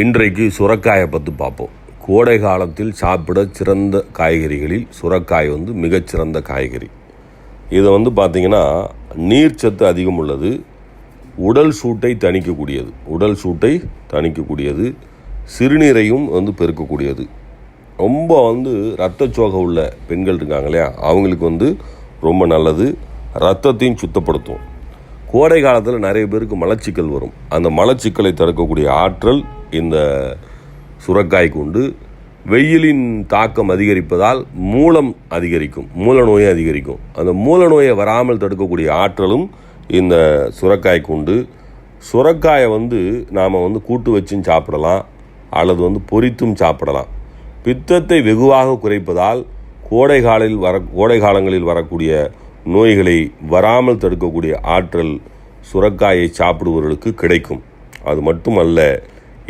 இன்றைக்கு சுரக்காயை பற்றி பார்ப்போம். கோடை காலத்தில் சாப்பிட சிறந்த காய்கறிகளில் சுரக்காய் வந்து மிகச்சிறந்த காய்கறி. இதை வந்து பார்த்திங்கன்னா நீர்ச்சத்து அதிகம் உள்ளது உடல் சூட்டை தணிக்கக்கூடியது உடல் சூட்டை தணிக்கக்கூடியது சிறுநீரையும் வந்து பெருக்கக்கூடியது. ரொம்ப வந்து ரத்தச்சோகை உள்ள பெண்கள் இருக்காங்க இல்லையா? அவங்களுக்கு வந்து ரொம்ப நல்லது. ரத்தத்தையும் சுத்தப்படுத்தும். கோடை காலத்தில் நிறைய பேருக்கு மலச்சிக்கல் வரும். அந்த மலச்சிக்கலை தடுக்கக்கூடிய ஆற்றல் இந்த சுரக்காய்க்கு உண்டு வெயிலின் தாக்கம் அதிகரிப்பதால் மூலம் அதிகரிக்கும் மூல நோயை அதிகரிக்கும். அந்த மூல நோயை வராமல் தடுக்கக்கூடிய ஆற்றலும் இந்த சுரக்காய்க்கு உண்டு சுரக்காயை வந்து நாம் வந்து கூட்டு வச்சும் சாப்பிடலாம் அல்லது வந்து பொரித்தும் சாப்பிடலாம். பித்தத்தை வெகுவாக குறைப்பதால் கோடை காலில் வர கோடை காலங்களில் வரக்கூடிய நோய்களை வராமல் தடுக்கக்கூடிய ஆற்றல் சுரக்காயை சாப்பிடுபவர்களுக்கு கிடைக்கும். அது மட்டுமல்ல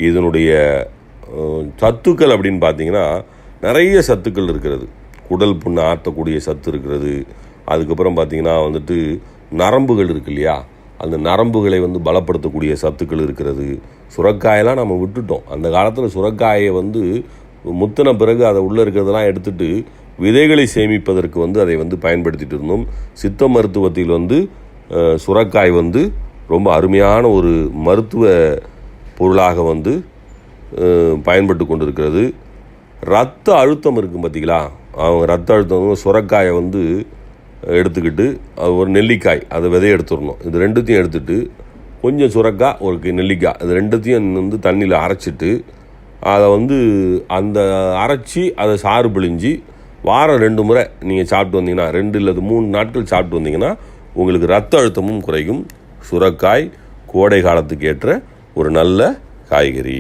இதனுடைய சத்துக்கள் அப்படின்னு பார்த்தீங்கன்னா நிறைய சத்துக்கள் இருக்கிறது. குடல் புண்ணை ஆற்றக்கூடிய சத்து இருக்கிறது. அதுக்கப்புறம் பார்த்திங்கன்னா வந்துட்டு நரம்புகள் இருக்கு இல்லையா? அந்த நரம்புகளை வந்து பலப்படுத்தக்கூடிய சத்துக்கள் இருக்கிறது. சுரக்காயெல்லாம் நம்ம விட்டுட்டோம். அந்த காலத்தில் சுரக்காயை வந்து முத்தின பிறகு அதை உள்ளே இருக்கிறதெல்லாம் எடுத்துட்டு விதைகளை சேமிப்பதற்கு வந்து அதை வந்து பயன்படுத்திட்டு இருந்தோம். சித்த மருத்துவத்தில் வந்து சுரக்காய் வந்து ரொம்ப அருமையான ஒரு மருத்துவ பொருளாக வந்து பயன்பட்டு கொண்டிருக்கிறது. ரத்த அழுத்தம் இருக்கும் பார்த்தீங்களா அவங்க ரத்த அழுத்தம் சுரக்காயை வந்து எடுத்துக்கிட்டு அது ஒரு நெல்லிக்காய் அதை விதைய எடுத்துடணும். இது ரெண்டுத்தையும் எடுத்துட்டு கொஞ்சம் சுரக்காய் ஒரு நெல்லிக்காய் இது ரெண்டுத்தையும் வந்து தண்ணியில் அரைச்சிட்டு அதை வந்து அந்த அரைச்சி அதை சாறு பிழிஞ்சு வாரம் ரெண்டு முறை நீங்கள் சாப்பிட்டு வந்தீங்கன்னா ரெண்டு இல்லது மூணு நாட்கள் சாப்பிட்டு வந்தீங்கன்னா உங்களுக்கு ரத்த அழுத்தமும் குறையும். சுரக்காய் கோடை காலத்துக்கு ஏற்ற ஒரு நல்ல காய்கறி.